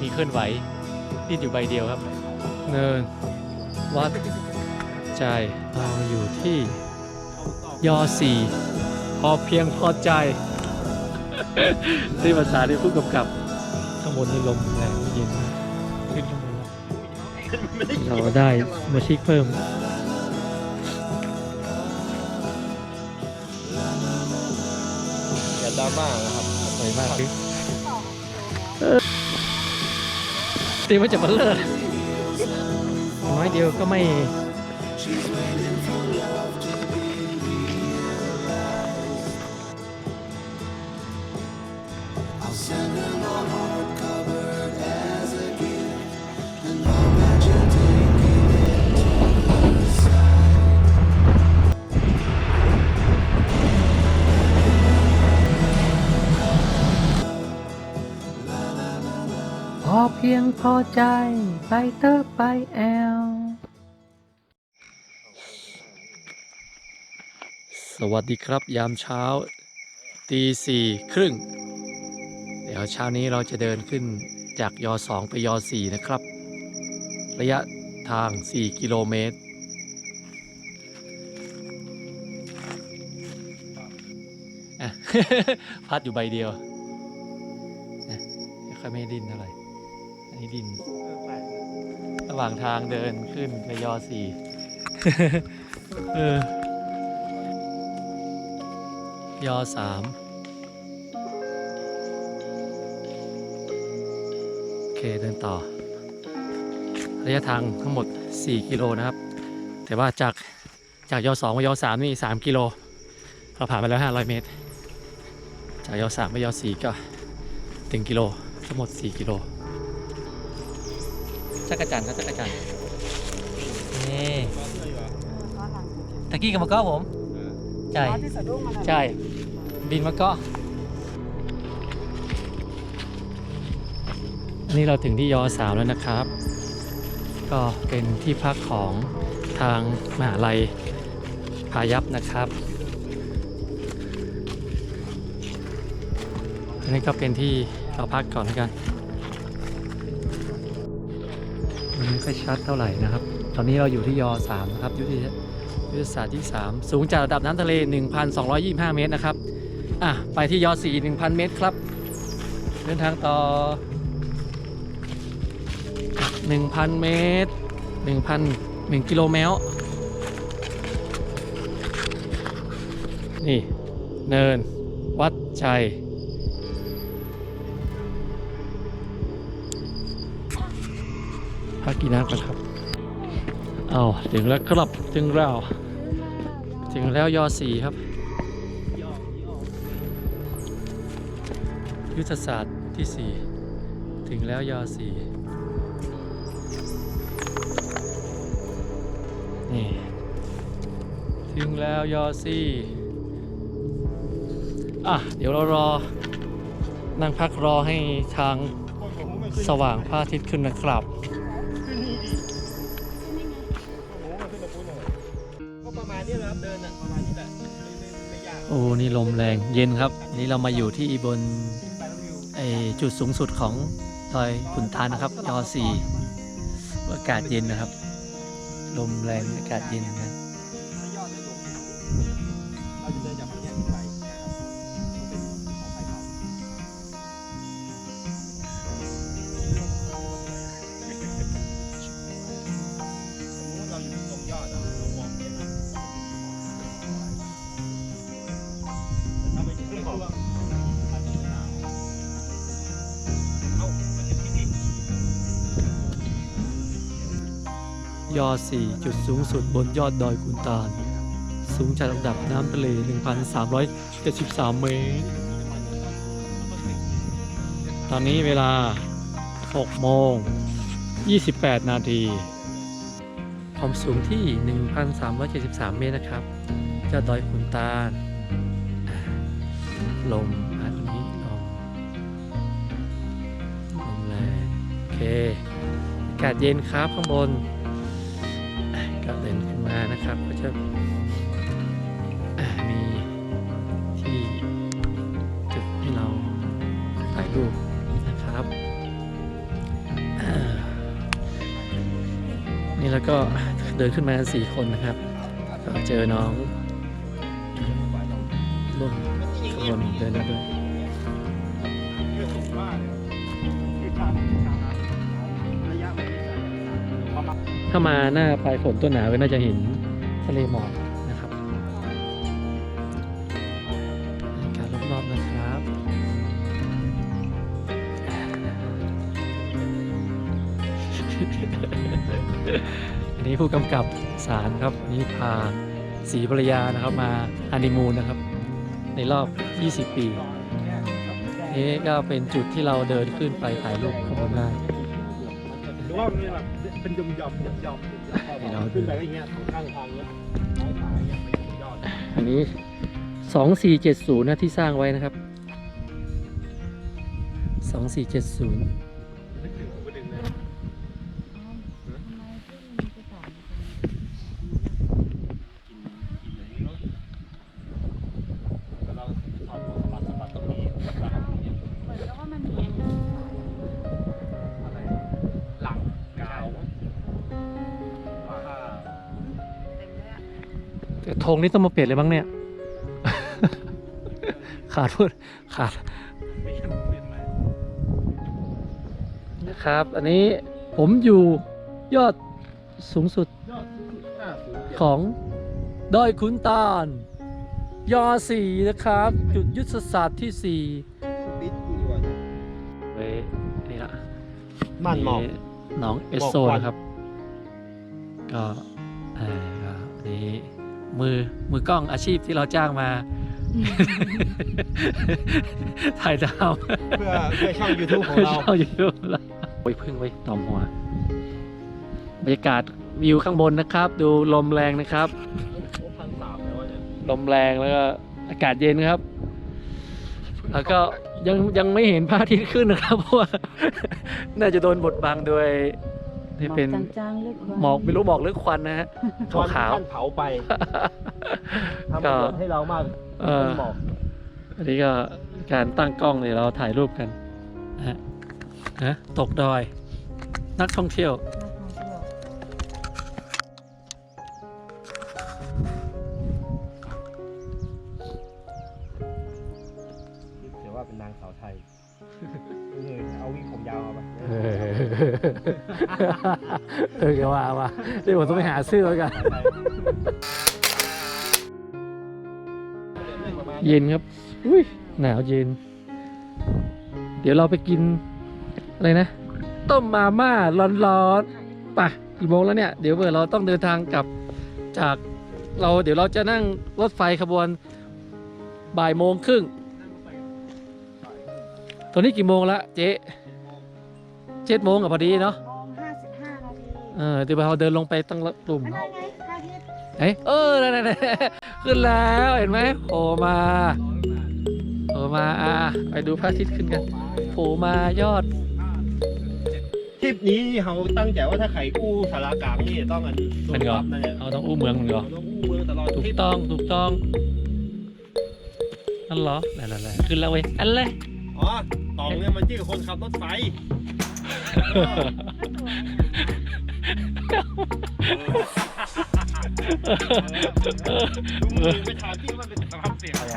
มีเคลื่อนไหวดิ้นอยู่ใบเดียวครับเนินวัดใจเราอยู่ที่ยอสี่พอเพียงพอใจที่ภาษาที่ผู้กำกับข้างบนนี่ลมแรงเย็นมากขึ้นข้างบนแล้วเราได้สมาชิกเพิ่มอย่าดราม่านะครับสวยมาก ตีว่าจะมาเลิกน้อยเดียวก็ไม่เพียงพอใจไปเตอไปแอล สวัสดีครับยามเช้าตีสี่ครึ่ง เดี๋ยวเช้านี้เราจะเดินขึ้นจากยอสองไปยอสี่นะครับ ระยะทาง 4 กิโลเมตรอะพัดอยู่ใบเดียวนะไม่ค่อยไม่ดิ้นเท่าไหร่ นนี้ดิน ระหว่างทางเดินขึ้นไปยอสี่เออยอสามโอเคเดินต่อ ระยะทางทั้งหมด 4 กิโลนะครับ แต่ว่าจากจากยอสองไปยอสามนี่ 3 กิโล เราผ่านไปแล้ว 500 เมตร จากยอสามไปยอสี่ก็ถึงกิโลทั้งหมด 4 กิโลจั กรจันทร์ครับจักรจันทร์นี่ตะกี้กับมะเก้าผมใช่อ๋อที่สะดุ้งมาใช่บินมะเก้าอันนี้เราถึงที่ยอสามแล้วนะครับ ก็เป็นที่พักของทางมหาลัยพายัพนะครับอันนี้ก็เป็นที่เราพักก่อนแล้วกัน ไม่ค่อยชัดเท่าไหร่นะครับ ตอนนี้เราอยู่ที่ยอ3นะครับยุทธยุทธศาสตร์ที่ 3 สูงจากระดับน้ำทะเล 1,225 เมตรนะครับ อะ ไปที่ยอ4 1,000 เมตรครับ เดินทางต่อ 1,000 เมตร 1,000 1กิโลเมตรนี่ เนิน วัดชัย พักกินน้ำกันครับ เอาถึงแล้วครับ ถึงแล้ว ถึงแล้วยอสี่ครับ ยุทธศาสตร์ที่สี่ถึงแล้วยอสี่นี่ ถึงแล้วยอสี่อะ เดี๋ยวเรารอ นั่งพักรอให้ทางสว่างพระอาทิตย์ขึ้นนะครับ ครับเดินอะประมาณนี้แหละไม่ไม่ไม่ยากโอ้นี่ลมแรงเย็นครับ นี่เรามาอยู่ที่บนไปแล้ววิวไอจุดสูงสุดของดอยขุนทานนะครับยอสี่อากาศเย็นนะครับ ลมแรงอากาศเย็นนะครับ ยอสี่จุดสูงสุดบนยอดดอยขุนตาล สูงจากระดับน้ำทะเล 1,373 เมตร ตอนนี้เวลา 6 โมง 28 นาทีความสูงที่ 1,373 เมตรนะครับยอดดอยขุนตาล ลมอันนี้ลมลมแรงโอเคอากาศเย็นครับข้างบนับเดินขึ้นมานะครับก็จะมีที่จุดให้เราถ่ายรูปนะครับนี่แล้วก็เดินขึ้นมาสี่คนนะครับก็เจอน้องร่วมขบวนเดินมาด้วย ถ้ามาหน้าปลายฝนต้นหนาวก็น่าจะเห็นทะเลหมอกนะครับบรรยากาศรอบๆนะครับอันนี้ผู้กำกับสารครับอันนี้พาสีภรรยานะครับมาฮันนีมูนนะครับ ในรอบ 20 ปีนี่ก็เป็นจุดที่เราเดินขึ้นไปถ่ายรูปข้างบนได้ หรือว่ามันแบบเป็นยมยอมยมยอมให้เราดูขึ้นไปก็อย่างเงี้ยข้างทางเนี้ยซ้ายขวาอย่างเงี้ยเป็นยอดอันนี้2470นะที่สร้างไว้นะครับ2470นึ แต่ธงนี่ต้องมาเปลี่ยนเลยบ้างเนี่ย ขาดพูดขาดไม่ใช่เปลี่ยนไหมนะครับ อันนี้ผมอยู่ยอดสูงสุดยอดห้าศูนย์เจ็ดของดอยขุนตาล ยอสี่นะครับ จุดยุทธศาสตร์ที่สี่ปิดกูดีกว่าเว้ยนี่ละมันหมอกหนองเอสโซหมอกควันนะครับ ก็เอ่อก็อันนี้ มือมือกล้องอาชีพที่เราจ้างมา ถ่ายดาวเพื่อเพื่อช่อง YouTube ของเรา ช่องยูทูบเราโอ้ยพึ่งไว้ยตอมหัว บรรยากาศวิวข้างบนนะครับ ดูลมแรงนะครับพันสามแล้วเนี่ยลมแรงแล้วก็อากาศเย็นครับ แล้วก็ยังยังไม่เห็นพระอาทิตย์ขึ้นนะครับ เพราะว่า น่าจะโดนบดบังโดย ที่เป็นหมอกจางๆเล็กหมอกไม่รู้หมอกหรือควันนะฮะขาวขาว ท่านเผาไปทำก็ประโยชน์ให้เรามากเออหมอกอันนี้ก็การตั้งกล้องเนี่ยเราถ่ายรูปกันนะฮะนะตกดอย นักท่องเที่ยวเดี๋ยวว่าเป็นนางสาวไทย เออเอาวิกผมยาวมาปะเออเออก็ว่าว่าเดี๋ยวผมต้องไปหาซื้อไว้กัน เย็นครับ อุ้ยหนาวเย็น เดี๋ยวเราไปกิน อะไรนะ ต้มมาม่าร้อนๆป่ะกี่โมงแล้วเนี่ย เดี๋ยวเบอร์เราต้องเดินทางกลับจากเราเดี๋ยวเราจะนั่งรถไฟขบวนบ่ายโมงครึ่ง ตอนนี้กี่โมงละเจ๊เจ็ดโมงอะพอดีเนาะโมงห้าสิบห้านาทีเออเดี๋ยวเราเดินลงไปตั้งกลุ่มอันนั้นไงพระอาทิตย์เอ้ยเออนั่นๆๆขึ้นแล้วเห็นไหมโผล่มาโผล่มาอะไปดูพระอาทิตย์ขึ้นกันโผล่มายอด ทริปนี้เขาตั้งใจว่าถ้าใครกู้สารากลางนี่ต้องอันมันก็นั่นแหละเอาต้องอู้เมืองมันก็ต้องกู้เมืองตลอดถูทริกปต้องถูกต้องนั่นเหรอนั่นๆๆขึ้นแล้วเว้ยอันเลย อ๋อตองเนี่ยมันชื่อคนขับรถไฟดูมือไปถามที่มันเป็นสภาพเสียงอะไร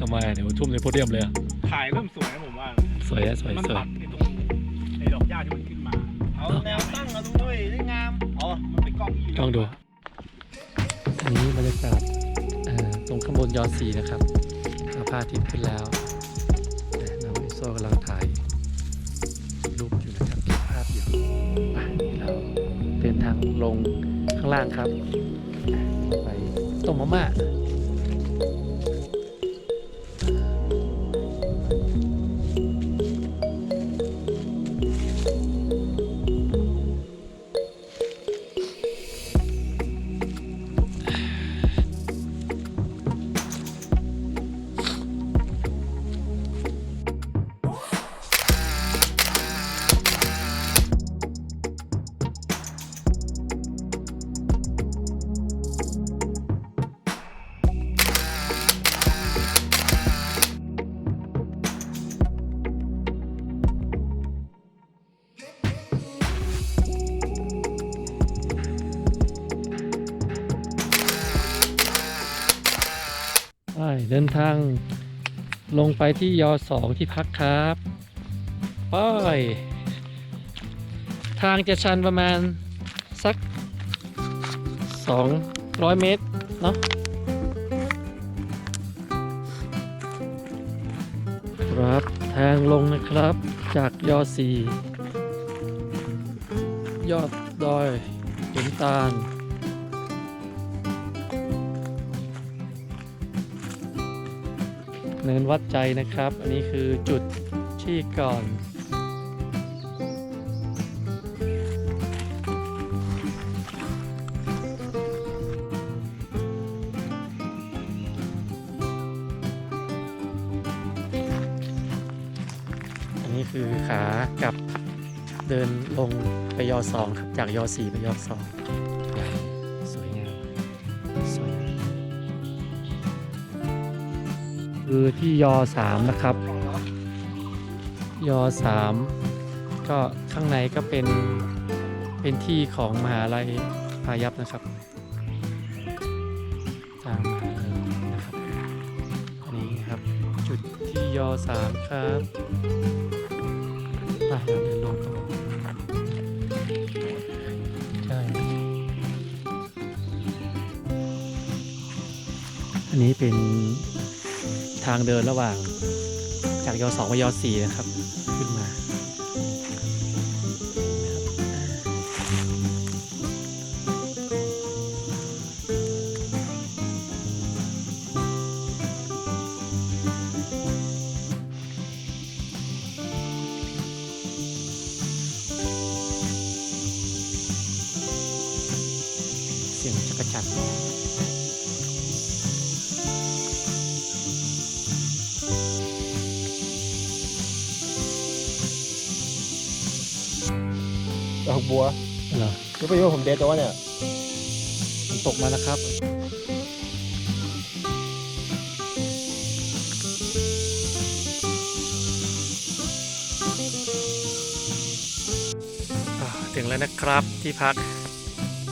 ทำไมเดี๋ยวทุ่มในโพเดียมเลยอะถ่ายเริ่มสวยนะผมว่า สวยอะสวยมันสวย ตัดในตรงไอ้ดอกหญ้าที่มันขึ้นมา เอาแนวตั้งเอาด้วยได้งาม อ๋อ มันเป็นกล้องที่ยู่ลองดู อันนี้บรรยากาศเอ่อตรงข้างบนยอดสีนะครับก็ พระอาทิตย์ขึ้นแล้วน้องไอโซกำลังถ่ายรูปอยู่นะครับเก็บภาพอยู่ไปเราเดินทางลงข้างล่างครับ ไปต้มมาม่า เดินทางลงไปที่ยอสองที่พักครับไปทางจะชันประมาณสัก 200 เมตร เนาะครับทางลงนะครับจากยอสี่ยอดดอยหินตาล เนินวัดใจนะครับ อันนี้คือจุดที่ก่อนอันนี้คือขากลับเดินลงไปยอสองครับ จากยอสี่ไปยอสอง คือที่ยอสามนะครับ ยอสามก็ข้างในก็เป็นเป็นที่ของมหาลัยพายัพนะครับทางมหาลัยนะครับอันนี้ครับจุดที่ยอสามครับไปเราเดินลงต่อใช่อันนี้เป็นางเดินระหว่างจากยอสองไปยอสี่นะครับ ไปว่าผมเด็ดแต่ว่าเนี่ยฝนตกมาแล้วครับ ถึงแล้วนะครับที่พัก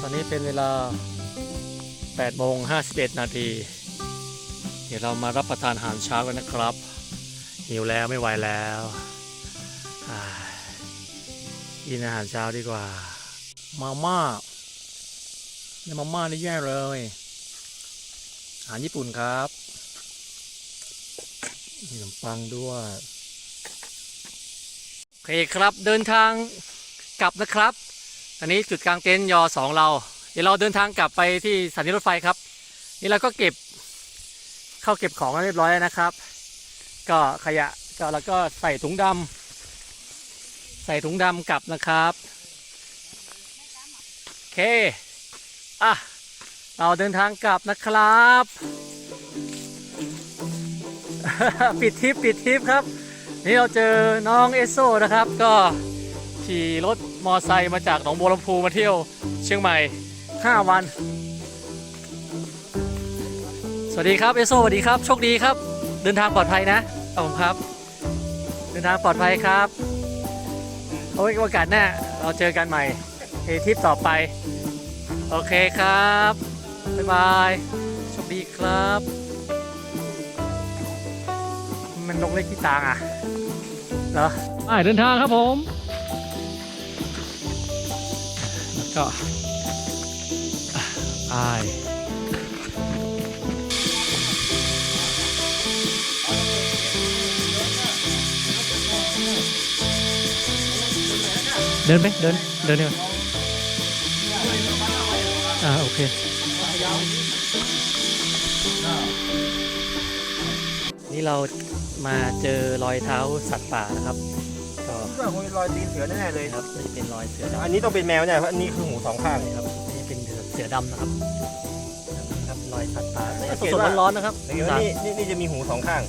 ตอนนี้เป็นเวลา8โมง51 นาที เดี๋ยวเรามารับประทานอาหารเช้ากันนะครับ หิวแล้วไม่ไหวแล้วอินอาหารเช้าดีกว่า มาม่าในมาม่านี่แย่เลยอาหารญี่ปุ่นครับมีขนมปังด้วยโอเคครับเดินทางกลับนะครับ อันนี้จุดกลางเต็นท์ยอสองเรา เดี๋ยวเราเดินทางกลับไปที่สถานีรถไฟครับ นี่เราก็เก็บเข้าเก็บของเรียบร้อยแล้วนะครับ ก็ขยะก็แล้วก็ใส่ถุงดำใส่ถุงดำกลับนะครับ เคอะเราเดินทางกลับนะครับ ปิดทริปปิดทริปครับ นี่เราเจอน้องเอสโซนะครับ ก็ขี่รถมอไซค์มาจากหนองบัวลำพูมาเที่ยวเชียงใหม่ 5 วัน สวัสดีครับเอสโซสวัสดีครับโชคดีครับ เดินทางปลอดภัยนะขอบคุณครับ เดินทางปลอดภัยครับเอาไว้โอกาสหน้าเราเจอกันใหม่ ในทริปต่อไป โอเคครับ บ๊ายบายโชคดีครับ มันนกเล็กที่ตางอะ เหรอไปเดินทางครับผม ก็อะไปเดินไหมเดิน เดินดีกว่า อ่าโอเคนี่เรามาเจอรอยเท้าสัตว์ป่านะครับ ก็ก็คงเป็นรอยตีนเสือแน่ๆเลย นะครับนี่เป็นรอยเสือดำอันนี้ต้องเป็นแมวเนี่ยเพราะอันนี้คือหูสองข้างครับนี่เป็นเสือดำนะครับนะครับรอยสัตว์ป่าสังเกตสดว่า ๆร้อนๆนะครับสังเกตว่านี่นี่นี่จะมีหูสองข้าง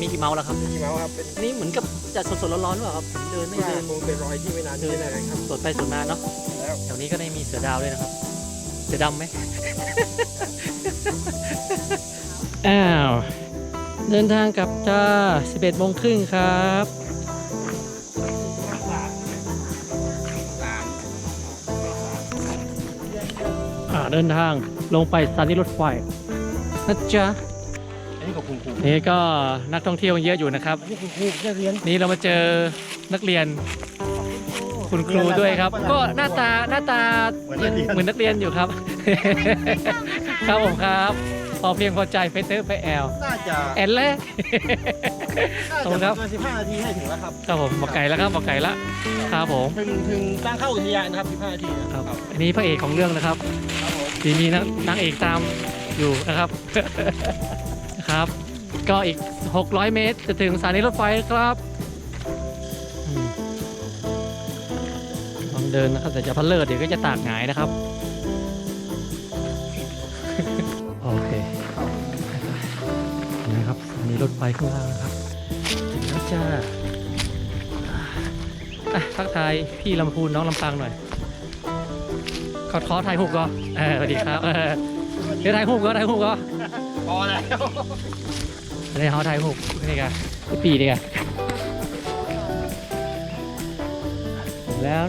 มีกี่เมาส์แล้วครับนี่แมวครับเป็นนี่เหมือนกับจะสดๆร้อนๆหรือเปล่าครับผมเดินไม่ไม่ได้คงเป็นรอยที่ไม่นานที่ได้เลยครับ สดไปสดมาเนาะ แล้วแถวนี้ก็ได้มีเสือดาวด้วยนะครับ เสือดำไหม อ้าว เดินทางกลับจ้า11โมงครึ่งครับ อ่าเดินทางลงไปสถานีรถไฟนะจ๊ะอันนี้ก็คุณครูนี่ก็นักท่องเที่ยวเยอะอยู่นะครับ อันนี้คุณครูนักเรียน นี่เรามาเจอนักเรียน คุณครูด้วยครับ ก็หน้าตาหน้าตายังเหมือนนักเรียนอยู่ครับ ครับผมครับ พอเพียงพอใจไปเตอร์ไปแอลน่าจะแอนเลยน่าขอบคุจะณคปรับระมาณสิบห้านาทีให้ถึงแล้วครับครับผมบอกไก่แล้วครับบอกไก่ละครับผมถึงถึงทางเข้าอุทยานนะครับสิบห้านาทีนะครับ อันนี้พระเอกของเรื่องนะครับครับผมทีมีนางนางเอกตามอยู่นะครับนะครับ ก็อีก 600 เมตร จะถึงสถานีรถไฟครับ เดินนะครับแต่จะพันเลิศเดี๋ยวก็จะตากหงายนะครับ โอเคนะครับสถานีรถไฟข้างล่างนะครับถึงแล้วจ้าอะทักทายพี่ลำพูนน้องลำปางหน่อยขอขอถ่ายรูปก็เออสวัสดีครับเออเดี๋ยวถ่ายรูปก็ถ่ายรูปก็พอแล้วเดี๋ยวเขาถ่ายรูปนี่กันพี่ปีนี่กันแล้ว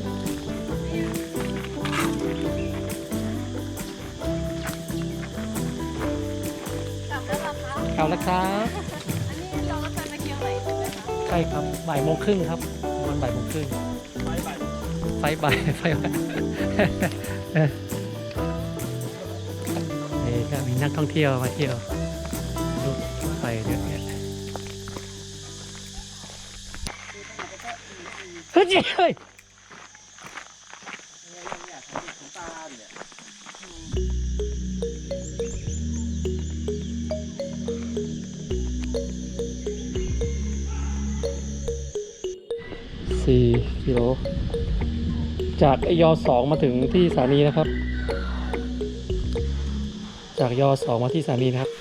กลับแล้วเหรอคะกลับแล้วครับอันนี้เรารถไฟมาเกี่ยวไหนใช่ไหมคะใช่ครับบ่ายโมงครึ่งครับวันบ่ายโมงครึ่งไปไปไฟบ่ายไฟบ่ายนี่ก็มีนักท่องเที่ยวมาเที่ยวดูไฟเยอะแยะเฮ้ย จากยอสองมาถึงที่สถานีนะครับ จากยอสองมาที่สถานีนะครับ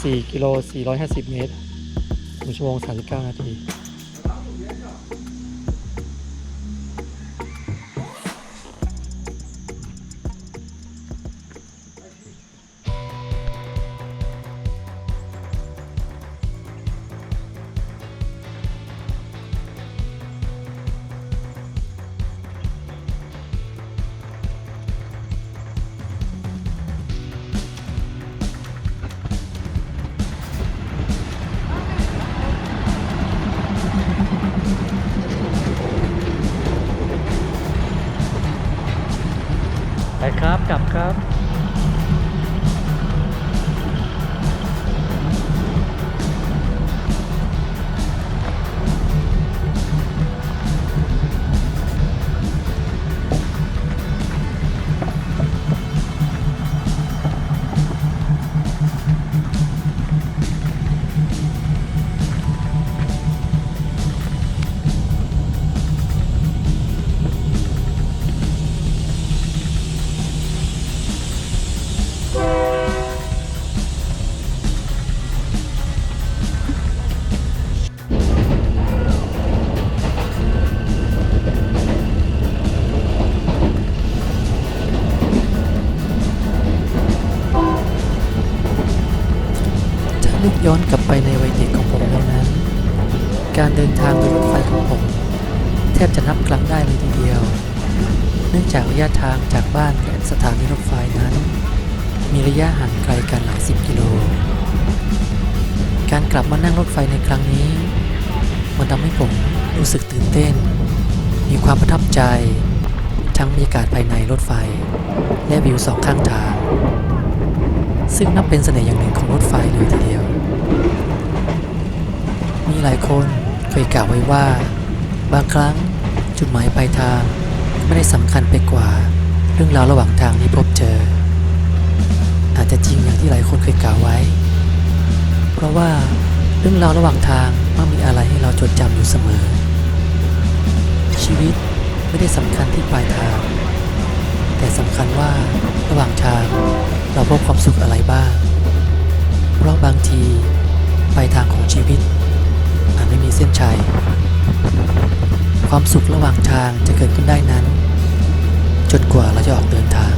สี่กิโลสี่ร้อยห้าสิบเมตร1ชั่วโมงสามสิบเก้านาที แทบจะนับได้เลยทีเดียว เนื่องจากระยะทางจากบ้านและสถานีรถไฟนั้น มีระยะห่างไกลกันหลายสิบกิโล การกลับมานั่งรถไฟในครั้งนี้ มันทำให้ผมรู้สึกตื่นเต้น มีความประทับใจ ทั้งบรรยากาศภายในรถไฟ และวิวสองข้างทาง ซึ่งนับเป็นเสน่ห์อย่างหนึ่งของรถไฟเลยทีเดียว มีหลายคนเคยกล่าวไว้ว่า บางครั้ง จุดหมายปลายทางไม่ได้สำคัญไปกว่า เรื่องราวระหว่างทางที่พบเจอ อาจจะจริงอย่างที่หลายคนเคยกล่าวไว้ เพราะว่าเรื่องราวระหว่างทางมักมีอะไรให้เราจดจำอยู่เสมอ ชีวิตไม่ได้สำคัญที่ปลายทาง แต่สำคัญว่าระหว่างทางเราพบความสุขอะไรบ้าง เพราะบางทีปลายทางของชีวิตอาจไม่มีเส้นชัย ความสุขระหว่างทางจะเกิดขึ้นได้นั้น จนกว่าเราจะออกเดินทาง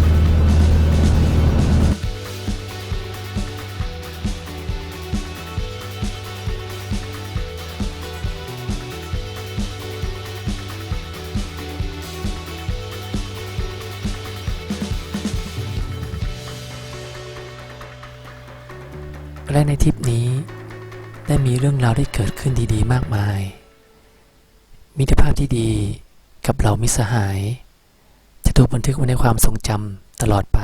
และในทริปนี้ได้มีเรื่องราวได้เกิดขึ้นดีๆ มากมาย มิตรภาพที่ดีกับเหล่ามิสหาย จะถูกบันทึกไว้ในความทรงจำตลอดไป